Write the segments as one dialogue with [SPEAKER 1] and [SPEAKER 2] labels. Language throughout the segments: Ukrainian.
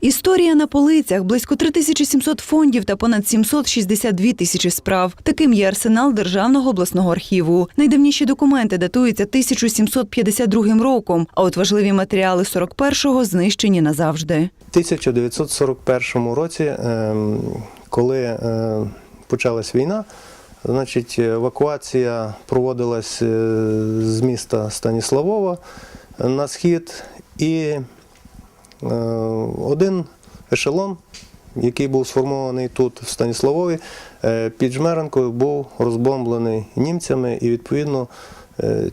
[SPEAKER 1] Історія на полицях, близько 3700 фондів та понад 762 тисячі справ. Таким є арсенал Державного обласного архіву. Найдавніші документи датуються 1752 роком, а от важливі матеріали 41-го знищені назавжди.
[SPEAKER 2] У 1941 році, ем, коли е, почалась війна, значить, евакуація проводилась е, з міста Станіславова на схід, і один ешелон, який був сформований тут, в Станіславові, е, під Жмеренкою був розбомблений німцями, і відповідно е,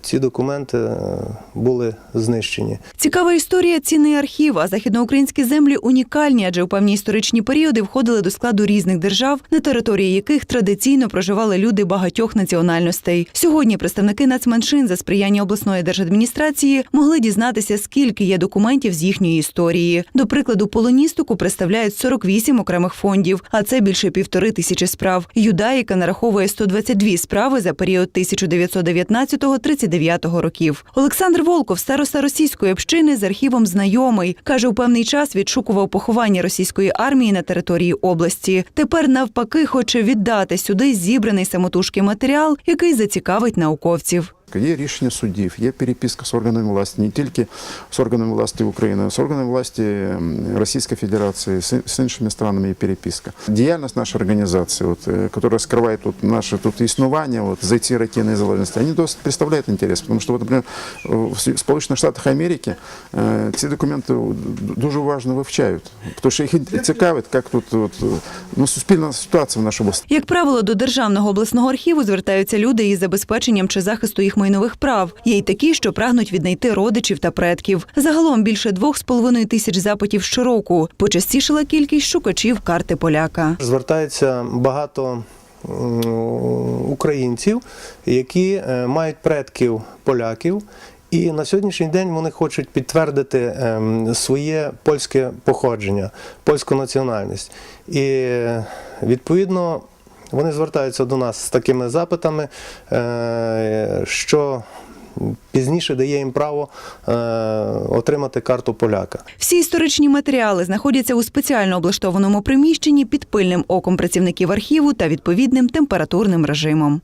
[SPEAKER 2] ці документи е, були знищені.
[SPEAKER 1] Цікава історія цінний архів, а західноукраїнські землі унікальні, адже у певні історичні періоди входили до складу різних держав, на території яких традиційно проживали люди багатьох національностей. Сьогодні представники нацменшин за сприяння обласної держадміністрації могли дізнатися, скільки є документів з їхньої історії. До прикладу, полоністику представляють 48 окремих фондів, а це більше півтори тисячі справ. Юдаїка нараховує 122 справи за період 1919-39 років. Олександр Волков, староста російської общини, з архівом знайомий. Каже, у певний час відшукував поховання російської армії на території області. Тепер навпаки хоче віддати сюди зібраний самотужки матеріал, який зацікавить науковців.
[SPEAKER 3] Є рішення судів, є переписка з органами власті, не тільки з органами власті України, а з органами власті Російської Федерації, з, іншими странами є переписка. Діяльність нашої організації, от, е, яка скриває тут наше тут існування, от, за ці роки незалежності, вони досить представляють інтерес, тому що, от, наприклад, в Сполучених Штатах Америки е, ці документи дуже уважно вивчають, тому що їх цікавить, як тут от, ну, суспільна ситуація в нашій області.
[SPEAKER 1] Як правило, до державного обласного архіву звертаються люди із забезпеченням чи захисту їх майнових прав. Є й такі, що прагнуть віднайти родичів та предків. Загалом більше двох з половиною тисяч запитів щороку. Почастішала кількість шукачів карти поляка.
[SPEAKER 2] Звертається багато українців, які е, мають предків поляків. І на сьогоднішній день вони хочуть підтвердити ем, своє польське походження, польську національність. І е, відповідно вони звертаються до нас з такими запитами, е, що пізніше дає їм право е, отримати карту поляка.
[SPEAKER 1] Всі історичні матеріали знаходяться у спеціально облаштованому приміщенні під пильним оком працівників архіву та відповідним температурним режимом.